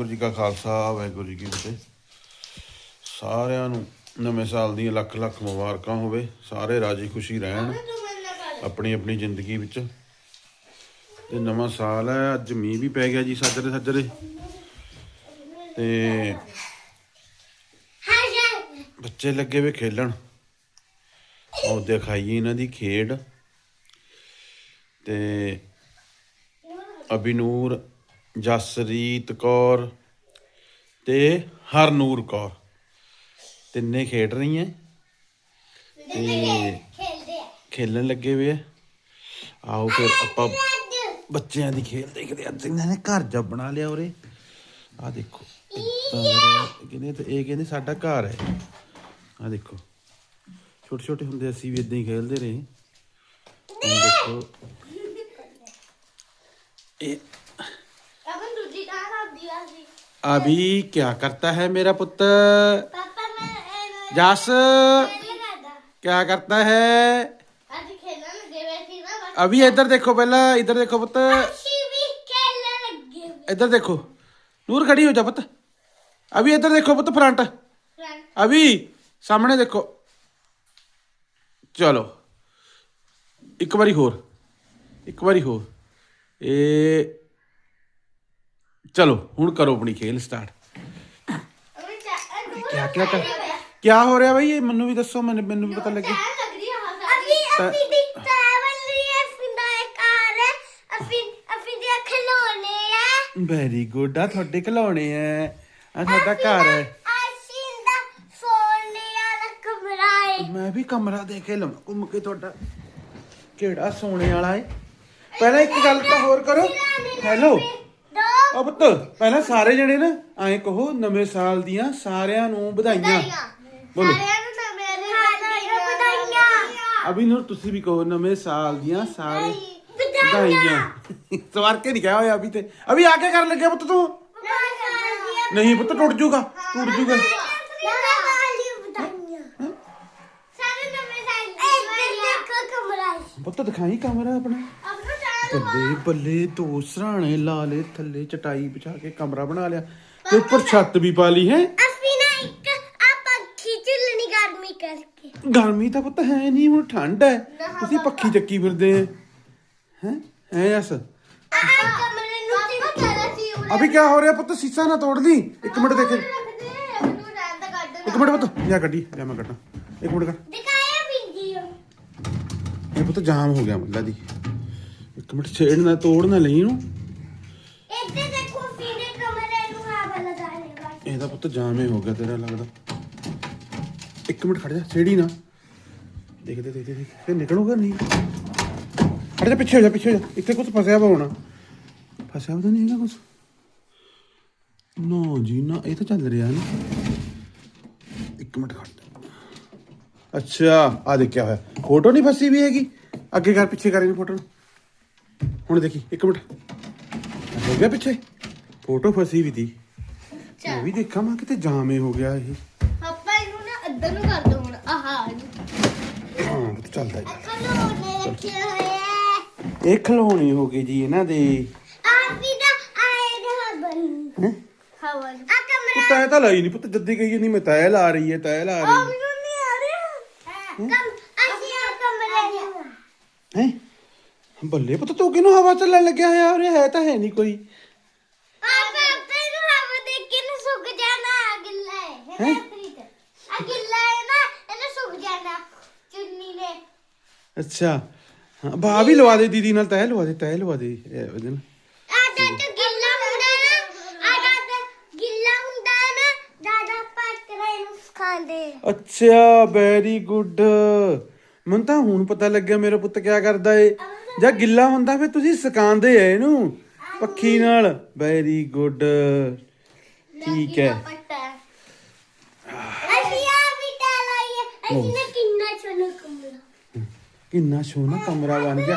ਵਾਹਿਗੁਰੂ ਜੀ ਕਾ ਖਾਲਸਾ, ਵਾਹਿਗੁਰੂ ਜੀ ਕੀ ਫਤਿਹ। ਸਾਰਿਆਂ ਨੂੰ ਨਵੇਂ ਸਾਲ ਦੀਆਂ ਲੱਖ ਲੱਖ ਮੁਬਾਰਕਾਂ ਹੋਵੇ, ਸਾਰੇ ਰਾਜੀ ਖੁਸ਼ੀ ਰਹਿਣ ਆਪਣੀ ਆਪਣੀ ਜ਼ਿੰਦਗੀ ਵਿੱਚ। ਤੇ ਨਵਾਂ ਸਾਲ ਹੈ, ਅੱਜ ਮੀਂਹ ਵੀ ਪੈ ਗਿਆ ਜੀ ਸੱਜਰੇ ਸੱਜਰੇ। ਤੇ ਬੱਚੇ ਲੱਗੇ ਵੇ ਖੇਲਣ ਉਹ ਦਿਖਾਈਏ ਇਹਨਾਂ ਦੀ ਖੇਡ। ਤੇ ਅਬਿਨੂਰ ਜਸਰੀਤ ਕੌਰ ਤੇ ਹਰਨੂਰ ਕੌਰ। ਤਿੰਨੇ ਖੇਡ ਰਹੀਆਂ ਤੇ ਖੇਲਣ ਲੱਗੇ ਵੇ ਆ ਆਓ ਫਿਰ ਆਪਾਂ ਬੱਚਿਆਂ ਦੀ ਖੇਲ ਦੇਖਦੇ। ਅੱਜ ਇਹਨਾਂ ਨੇ ਘਰ ਜਾ ਬਣਾ ਲਿਆ ਉਰੇ। ਆ। ਦੇਖੋ ਕਹਿੰਦੇ ਤੇ ਇਹ ਕਹਿੰਦੇ ਸਾਡਾ ਘਰ ਹੈ ਆ ਦੇਖੋ ਛੋਟੇ ਛੋਟੇ ਹੁੰਦੇ ਅਸੀਂ ਵੀ ਇਦਾਂ ਹੀ ਖੇਲਦੇ ਰਹੇ। ਦੇਖੋ। ਇਹ अभी क्या करता है मेरा पुत्र? जास। क्या करता है? अभी इधर देखो पहला इधर देखो पुत्र। इधर देखो। दूर खड़ी हो जा पुत अभी इधर देखो पुत फ्रंट। अभी सामने देखो। चलो। एक बारी होर। एक बारी होर। ए ਚਲੋ ਹੁਣ ਕਰੋ ਆਪਣੀ ਖੇਲ ਸਟਾਰਟ ਕਿਆ ਕਿਆ ਕਰ ਕਿਆ ਹੋ ਰਿਹਾ ਬਈ? ਇਹ ਮੈਨੂੰ ਵੀ ਦੱਸੋ ਮੈਨੂੰ ਵੀ ਪਤਾ ਲੱਗੇ। ਦੇ ਖਿਡੌਣੇ ਵੈਰੀ ਗੁੱਡ ਆ ਤੁਹਾਡੇ ਖਿਡੌਣੇ ਐ ਆ ਤੁਹਾਡਾ ਘਰ ਹੈ। ਅਫੀ ਦਾ ਸੋਨੇ ਵਾਲਾ ਕਮਰਾ ਹੈ। ਮੈਂ ਵੀ ਕਮਰਾ ਦੇਖੇ ਲਵਾਂ ਘੁੰਮ ਕੇ ਤੁਹਾਡਾ। ਕਿਹੜਾ ਸੋਨੇ ਵਾਲਾ ਹੈ? ਪਹਿਲਾਂ ਇੱਕ ਗੱਲ ਤਾਂ ਹੋਰ ਕਰੋ। ਹੈਲੋ ਆ ਪੁੱਤ ਪਹਿਲਾਂ ਸਾਰੇ ਜਣੇ ਨਾ ਐਂ ਕਹੋ ਨਵੇਂ ਸਾਲ ਦੀਆਂ ਸਾਰਿਆਂ ਨੂੰ ਵਧਾਈਆਂ। ਬੋਲੋ। ਸਾਰਿਆਂ ਨੂੰ ਨਾ ਮੇਰੇ ਵਧਾਈਆਂ। ਅਭੀ ਨੂਰ ਤੁਸੀਂ ਵੀ ਕਹੋ ਨਵੇਂ ਸਾਲ ਦੀਆਂ ਸਾਰੇ ਵਧਾਈਆਂ। ਵਧਾਈਆਂ। ਸਵਾਰ ਕੇ ਨਹੀਂ ਕਿਹਾ ਹੋਇਆ ਅਭੀ ਤੇ। ਅਭੀ ਆ ਕੇ ਕਰਨ ਲੱਗਿਆ ਪੁੱਤ ਤੂੰ? ਨਹੀਂ ਪੁੱਤ ਟੁੱਟ ਜੂਗਾ ਟੁੱਟ ਜੂਗਾ। ਪੁੱਤ ਦਿਖਾਈ ਕਮਰਾ ਆਪਣਾ। ਬੱਲੇ ਬੱਲੇ ਦੋ ਸਰਾਣੇ ਲਾ ਲਏ ਥੱਲੇ ਚਟਾਈ ਵਿਛਾ ਕੇ ਕਮਰਾ ਬਣਾ ਲਿਆ ਤੇ ਉੱਪਰ ਛੱਤ ਵੀ ਪਾ ਲਈ ਹੈ। ਗਰਮੀ ਤਾਂ ਪੁੱਤ ਹੈ ਨਹੀਂ ਹੁਣ ਠੰਡ ਹੈ। ਤੁਸੀਂ ਪੱਖੀ ਚੱਕੀ ਫਿਰਦੇ ਹੈ। ਹੈ? ਹੈ ਯਸ ਅਭੀ ਕੀ ਹੋ ਰਿਹਾ ਪੁੱਤ? ਸੀਸਾ ਨਾ ਤੋੜ ਲਈ ਇੱਕ ਮਿੰਟ ਦੇਖ। ਇੱਕ ਮਿੰਟ ਪੁੱਤ। ਜਾ ਗੱਡੀ। ਜਾ ਮੈਂ ਕੱਢਾਂ ਇੱਕ ਮਿੰਟ ਕੱਢ ਇਹ ਪੁੱਤ ਜਾਮ ਹੋ ਗਿਆ ਮੱਲਾ ਦੀ। ਇੱਕ ਮਿੰਟ ਛੇੜ ਨਾ ਤੋੜ ਨਾ ਲਈ ਇਹਨੂੰ। ਇਹਦਾ ਪੁੱਤ ਜਾਮ ਹੀ ਗਿਆ ਤੇਰਾ ਲੱਗਦਾ। ਇੱਕ ਮਿੰਟ ਖੜ ਜਾ ਛੇੜੀ ਨਾ। ਦੇਖਦੇ ਦੇਖਦੇ ਦੇਖ ਫਿਰ ਨਿਕਲੂਗਾ ਨਹੀਂ। ਖੜ ਜਾ ਪਿੱਛੇ ਹੋ ਜਾ ਪਿੱਛੇ ਹੋ ਜਾ। ਇੱਥੇ ਕੁਝ ਫਸਿਆ ਵਾ ਹੋਣਾ। ਫਸਿਆ ਤਾਂ ਨਹੀਂ ਹੈਗਾ ਕੁਝ ਨੋ ਜੀ ਨਾ ਇਹ ਤਾਂ ਚੱਲ ਰਿਹਾ ਨਾ। ਇੱਕ ਮਿੰਟ ਖੜ ਜਾ। ਅੱਛਾ ਆ ਦੇਖ ਕਿਆ ਹੋਇਆ। ਫੋਟੋ ਨਹੀਂ ਫਸੀ ਵੀ ਹੈਗੀ। ਅੱਗੇ ਕਰ ਪਿੱਛੇ ਕਰ ਇਹਨੂੰ ਫੋਟੋ ਨੂੰ। ਹੁਣ ਦੇਖੀ ਇੱਕ ਮਿੰਟ। ਹੋ ਗਿਆ ਪਿੱਛੇ? ਫੋਟੋ ਫਸੀ ਵੀ ਦੀ। ਮੈਂ ਵੀ ਦੇਖਾਂ ਮੈਂ ਕਿਤੇ ਜਾਮ ਹੀ ਹੋ ਗਿਆ ਇਹ। ਪਾਪਾ ਇਹਨੂੰ ਨਾ ਅੱਧਰ ਨੂੰ ਕਰ ਦੋ ਹੁਣ। ਆਹ ਹਾਂ ਇਹ ਤਾਂ ਚੱਲਦਾ ਜੀ ਖਲੋਣੇ ਰੱਖੇ ਹੋਏ ਐ ਇਹ ਖਲੋਣੀ ਹੋ ਗਈ ਜੀ ਇਹਨਾਂ ਦੇ। ਆਪੀ ਦਾ ਆਏ ਦਾ ਬਣ ਹੈਂ? ਹਵਨ। ਆ ਕਮਰਾ ਤੂੰ ਤੈ ਤਾਂ ਲਾਈ ਨਹੀਂ ਪੁੱਤ ਜੱਦੀ ਕਹੀ ਨਹੀਂ ਮੈਂ ਤੈ ਲਾ ਰਹੀ ਹੈ ਤੈ ਲਾ ਆ ਰਹੀ ਮੈਨੂੰ ਨਹੀਂ ਆ ਰਿਹਾ। ਕਮ ਅਸੀਂ ਆ ਕਮਰੇ ਨੂੰ। ਹੈ? ਬੱਲੇ ਪੁੱਤ ਤੂੰ ਕਿਨੂੰ ਹਵਾ ਚੱਲਣ ਲੱਗਿਆ ਹੋਇਆ? ਉਰੇ ਹੈ ਤਾਂ ਹੈ ਨਹੀਂ ਕੋਈ। ਪਾਪਾ ਤੈਨੂੰ ਹਵਾ ਦੇਖ ਕੇ ਨਾ ਸੁੱਕ ਜਾਣਾ ਗਿੱਲਾ ਹੈ ਹੈਂ? ਹੈ ਆ ਗਿੱਲਾ ਹੈ ਨਾ ਇਹਨੇ ਸੁੱਕ ਜਾਣਾ ਚੁੰਨੀ ਨੇ। ਅੱਛਾ। ਹਾਂ ਬਾ ਵੀ ਲਵਾ ਦੇ ਦੀਦੀ ਨਾਲ ਤੈ ਲਵਾ ਦੇ ਤੈ ਲਵਾ ਦੇ ਇਹ ਉਹਦੇ ਨਾਲ। ਆ ਤਾਂ ਗਿੱਲਾ ਹੁੰਦਾ ਨਾ ਆ ਤਾਂ ਗਿੱਲਾ ਹੁੰਦਾ ਨਾ ਦਾਦਾ ਪੱਕਰੇ ਨੂੰ ਖਾਂਦੇ ਅੱਛਾ ਵੈਰੀ ਗੁੱਡ ਮੈਨੂੰ ਤਾਂ ਹੁਣ ਪਤਾ ਲੱਗਿਆ ਮੇਰਾ ਪੁੱਤ ਕਿਆ ਕਰਦਾ ਏ? ਜਾਂ ਗਿੱਲਾ ਹੁੰਦਾ ਫਿਰ ਤੁਸੀਂ ਸਕਾਉਂਦੇ ਐ ਇਹਨੂੰ। ਪੱਖੀ ਨਾਲ। ਵੈਰੀ ਗੁੱਡ ਠੀਕ ਹੈ। ਅਸੀਂ ਆ ਵੀ ਲਾਈਏ ਅਸੀਂ ਨੇ ਕਿੰਨਾ ਚੋਨਾ ਕਮਰਾ। ਕਿੰਨਾ ਸੋਹਣਾ ਕਮਰਾ ਬਣ ਗਿਆ।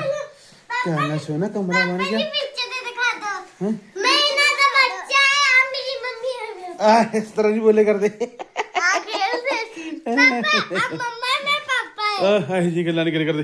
ਕਿੰਨਾ ਸੋਹਣਾ ਕਮਰਾ ਬਣ ਗਿਆ। ਮੈਨੂੰ ਪਿੱਛੇ ਦੇ ਦਿਖਾ ਦੋ। ਹੈਂ? ਮੈਂ ਇਹਨਾਂ ਦਾ ਬੱਚਾ ਹੈ ਆ ਮੇਰੀ ਮੰਮੀ ਹੈ ਆ ਇਸ ਤਰ੍ਹਾਂ ਨਹੀਂ ਬੋਲੇ ਕਰਦੇ। ਆ ਖੇਲਦੇ ਸੀ ਪਾਪਾ ਆ ਮੰਮਾ ਮੈਂ ਪਾਪਾ ਹੈ ਆ ਹਾਏ ਜੀ ਗੱਲਾਂ ਨਹੀਂ ਕਰੇ ਕਰਦੇ।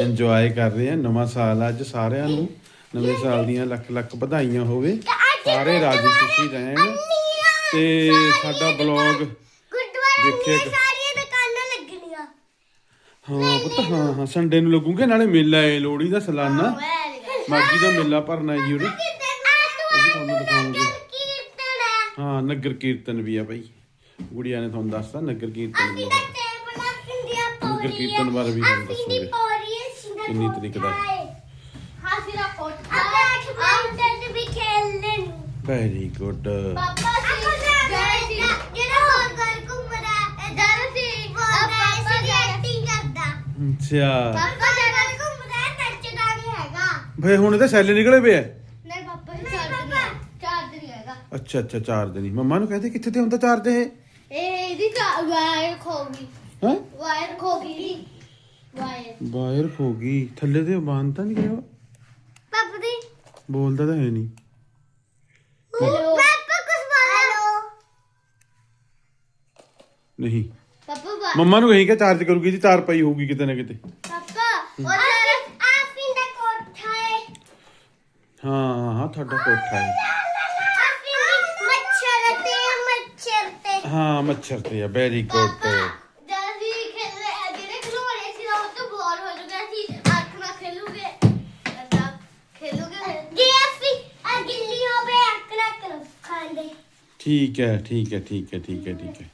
ਇੰਜੋਏ ਕਰ ਰਹੇ ਆ। ਨਵਾਂ ਸਾਲ ਅੱਜ ਸਾਰਿਆਂ ਨੂੰ। ਨਵੇਂ ਸਾਲ ਦੀਆਂ ਲੱਖ ਲੱਖ ਵਧਾਈਆਂ ਹੋਵੇ। ਸਾਰੇ ਰਾਜੀ ਖੁਸ਼ੀ ਰਹਿਣ। ਤੇ ਸਾਡਾ ਬਲੌਗ ਦੇਖਿਆ ਸਾਰੀਆਂ ਦੁਕਾਨਾਂ ਲੱਗਣੀਆਂ। ਹਾਂ ਪੁੱਤ ਹਾਂ ਹਾਂ। ਸੰਡੇ ਨੂੰ ਲੱਗੂਗੇ? ਨਾਲੇ ਮੇਲਾ ਹੈ ਲੋਹੜੀ ਦਾ ਸਾਲਾਨਾ। ਵੈਰੀ ਮਾਗੀ ਦਾ ਮੇਲਾ ਭਰਨਾ ਹੈ ਜੀ ਉਰੇ ਕਿਤੇ ਉਹ ਵੀ ਤੁਹਾਨੂੰ ਦਿਖਾਉਂਗੇ। ਕੀਰਤਨ ਹੈ ਹਾਂ ਨਗਰ ਕੀਰਤਨ ਵੀ ਆ ਭਾਈ ਗੁੜੀਆ ਨੇ ਤੁਹਾਨੂੰ ਦੱਸਤਾ ਨਗਰ ਕੀਰਤਨ ਵੀ ਆ। ਨਗਰ ਕੀਰਤਨ ਬਾਰੇ ਵੀ ਤੁਹਾਨੂੰ ਦੱਸੂਗੇ। ਹੈ ਕਿੰਨੀ ਤਰੀਕ ਦਾ? ਹਾਸੀ ਦਾ ਕੋਟ ਤੇ ਵੀ ਖੇਲਨੇ ਨੂੰ। ਵੈਰੀ ਗੁੱਡ ਪਾਪਾ ਸੀ ਗਏ ਸੀ ਜਿਹੜਾ ਹੋਰ ਘਰ ਘੁੰਮਦਾ ਇਧਰ ਸੀ ਪਾਪਾ ਸੀ ਐਕਟਿੰਗ ਕਰਦਾ। ਅੱਛਾ। ਪਾਪਾ ਜਿਹੜਾ ਘੁੰਮਦਾ ਨੱਚਦਾ ਨਹੀਂ ਹੈਗਾ। ਭਾਈ ਹੁਣ ਇਹਦੇ ਸੈੱਲ ਨਿਕਲੇ ਪਏ ਆ? ਨਹੀਂ ਪਾਪਾ ਜੀ ਚਾਰਜ ਨਹੀਂ ਹੈ। ਚਾਰਜ ਨਹੀਂ ਹੈਗਾ। ਅੱਛਾ ਅੱਛਾ ਚਾਰ ਦਿਨ ਹੀ। ਮੰਮਾ ਨੂੰ ਕਹਦੇ ਕਿੱਥੇ ਤੇ ਹੁੰਦਾ ਚਾਰਜ ਇਹ? ਇਹ ਇਹਦੀ ਵਾਇਰ ਖੋ ਗਈ। ਹੈ? ਵਾਇਰ ਖੋ ਗਈ ਦੀ ਵਾਇਰ। ਵਾਇਰ ਖੋ ਗਈ। ਥੱਲੇ ਤੇ ਬੰਦ ਤਾਂ ਨਹੀਂ ਗਿਆ? ਪਾਪਾ ਦੀ। ਬੋਲਦਾ ਤਾਂ ਹੈ ਨਹੀਂ। ਹੈਲੋ। ਪਾਪਾ ਕੁਝ ਬੋਲੋ। ਨਹੀਂ। ਪਾਪਾ ਮੰਮਾ ਨੂੰ ਕਹੀ ਕਿ ਚਾਰਜ ਕਰੂਗੀ ਜੀ ਤਾਰ ਪਈ ਹੋਊਗੀ ਕਿਤੇ ਨਾ ਕਿਤੇ। ਪਾਪਾ ਔਰ ਆਫਿੰ ਦਾ ਕੋਠਾ ਹੈ। ਹਾਂ ਹਾਂ ਤੁਹਾਡਾ ਕੋਠਾ ਹੈ। ਦੀ ਮੱਛਰ ਤੇ ਮੱਛਰ ਤੇ। ਹਾਂ ਮੱਛਰ ਤੇ ਆ ਵੈਰੀ ਗੁੱਡ ਜਦ ਅਸੀਂ ਖੇਲੇ ਜਿਹੜੇ ਖਿਡੌਣੇ ਸੀ ਉਹ ਤੋਂ ਬੋਰ ਹੋ ਚੁੱਕਿਆ ਸੀ ਅੱਖ ਨਾਲ ਖੇਲੂਗੇ ਅੱਛਾ ਖੇਲੂਗੇ ਫਿਰ। ਜੇ ਆਫਿੰ ਆ ਗਿੱਲੀ ਹੋਵੇ ਅਕੜਾ ਕਰ ਖਾਂਦੇ ਠੀਕ ਹੈ ਠੀਕ ਹੈ ਠੀਕ ਹੈ ਠੀਕ ਹੈ ਠੀਕ ਹੈ।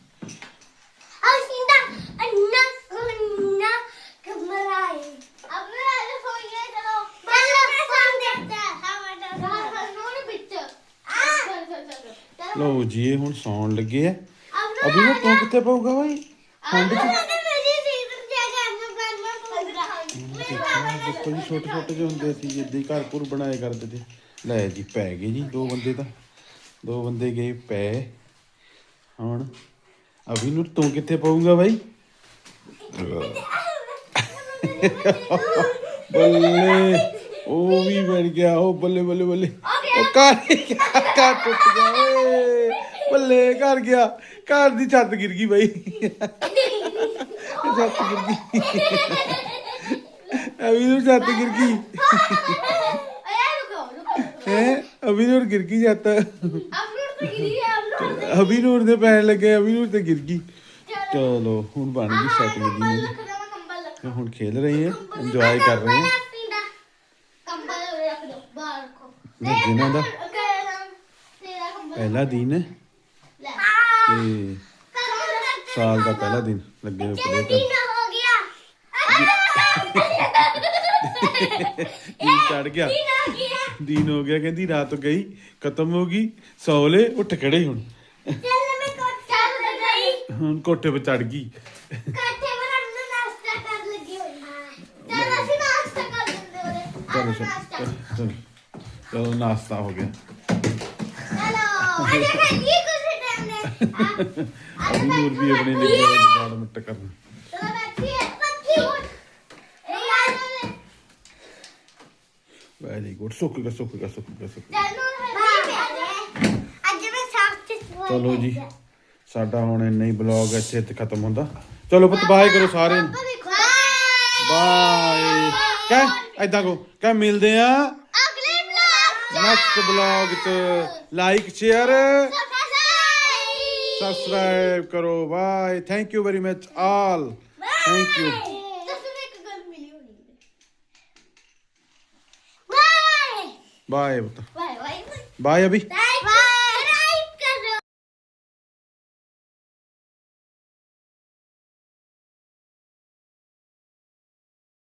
ਲੋ ਜੀ ਇਹ ਹੁਣ ਸੌਣ ਲੱਗੇ ਆ। ਅਭੀ ਉਹ ਤੂੰ ਕਿੱਥੇ ਪਊਗਾ ਓਏ ਠੰਡ ਚ ਦੇਖੋ ਜੀ ਛੋਟੇ ਛੋਟੇ ਜਿਹੇ ਹੁੰਦੇ ਸੀ ਜਿੱਦਾਂ ਘਰ ਘਰ ਬਣਾਏ ਕਰਦੇ ਤੇ। ਲੈ ਜੀ ਪੈ ਗਏ ਜੀ ਦੋ ਬੰਦੇ ਤਾਂ। ਦੋ ਬੰਦੇ ਗਏ ਪੈ ਹੁਣ ਅਭੀ ਨੂੰ ਤੂੰ ਕਿੱਥੇ ਪਾਉਂਗਾ ਬਾਈ? ਬੱਲੇ ਉਹ ਵੀ ਬਣ ਗਿਆ ਉਹ ਬੱਲੇ ਬੱਲੇ ਬੱਲੇ। ਉਹ ਕਾਰ ਕਾਰ ਟੁੱਟ ਗਿਆ ਬੱਲੇ ਕਰ ਗਿਆ। ਘਰ ਦੀ ਛੱਤ ਗਿਰ ਗਈ ਬਾਈ। ਛੱਤ ਗਿਰ ਗਈ। ਅਭੀ ਨੂੰ ਛੱਤ ਗਿਰ ਗਈ। ਹੈ? ਅਭਿਨੂਰ ਗਿਰ ਗਈ ਜਾਂਦਾ ਅਭਿਨੂਰ ਤੇ ਗਿਰੀ ਅਭਿਨੂਰ ਅਭਿਨੂਰ ਦੇ ਪੈਣ ਲੱਗੇ ਅਭਿਨੂਰ ਤੇ ਗਿਰ ਗਈ। ਚਲੋ। ਹੁਣ ਬਣ ਗਈ ਸ਼ਕਲ ਦੀ ਮੇਰੀ ਹੁਣ ਖੇਲ ਰਹੀ ਹੈ ਇੰਜੋਏ ਕਰ ਰਹੀ ਹੈ। ਕੰਬਲ ਰੱਖ ਦੋ ਬਾਹਰ ਦਾ ਪਹਿਲਾ ਦਿਨ ਹੈ। ਤੇ ਸਾਲ ਦਾ ਪਹਿਲਾ ਦਿਨ ਲੱਗੇ ਹੋਏ ਪਲੇ ਹੋ ਗਿਆ। ਚੜ ਗਿਆ। ਦਿਨ ਹੋ ਗਿਆ ਕਹਿੰਦੀ ਰਾਤ ਗਈ ਖਤਮ ਹੋ ਗਈ ਸੌ ਲੈ ਉੱਠ ਖੜੇ ਹੁਣ। ਚੱਲ ਮੈਂ ਕੋਠਾ ਤੇ ਗਈ। ਹੁਣ ਕੋਠੇ 'ਤੇ ਚੜ ਗਈ। ਕਾਠੇ ਨੂੰ ਨਾਸ਼ਤਾ ਕਰ ਲੱਗੀ ਹੋਈ ਹਾਂ। ਚੱਲ ਅਸੀਂ ਨਾਸ਼ਤਾ ਕਰ ਲੈਂਦੇ ਉਹਦੇ ਚਲੋ ਚਲੋ ਨਾਸ਼ਤਾ। ਹੋ ਗਿਆ। ਚਲੋ ਅਜੇ ਖਾਈਏ ਕੁਝ ਟਾਈਮ ਨੇ। ਅਭੀ ਨੂਰ ਵੀ ਆਪਣੇ ਹੋਏ ਜਗਾੜ ਮਿੱਟ ਕਰਨ ਚਲੋ ਬੈਠੀਏ ਪੱਕੀ ਹੁਣ ਇਹ ਆ ਜਾਵੇ ਗੁੱਡ ਸੁੱਕ ਗਿਆ ਸੁੱਕ ਗਿਆ ਸੁੱਕ ਗਿਆ ਸੁੱਕ ਗਿਆ ਚੱਲ ਨੂੰ ਅੱਜ ਮੈਂ ਸਾਫ਼ ਤੇ ਸਵਾਈ ਚਲੋ ਜੀ। ਸਾਡਾ ਹੁਣ ਇੰਨਾ ਹੀ ਬਲੌਗ ਇੱਥੇ ਤੇ ਖਤਮ ਹੁੰਦਾ। ਚਲੋ ਪੁੱਤ ਬਾਏ ਕਰੋ ਸਾਰਿਆਂ ਨੂੰ। ਬਾਏ ਕਹਿ ਐਦਾਂ ਕੋ ਕਹਿ ਮਿਲਦੇ ਆ। ਅਗਲੇ ਬਲੌਗ ਨੈਕਸਟ ਬਲੌਗ ਚ। ਲਾਈਕ ਸ਼ੇਅਰ ਸਬਸਕ੍ਰਾਈਬ ਕਰੋ। Bye thank you very much all thank you bye ਪੁੱਤ। Bye bye. ਬਾਏ ਅਭੀ।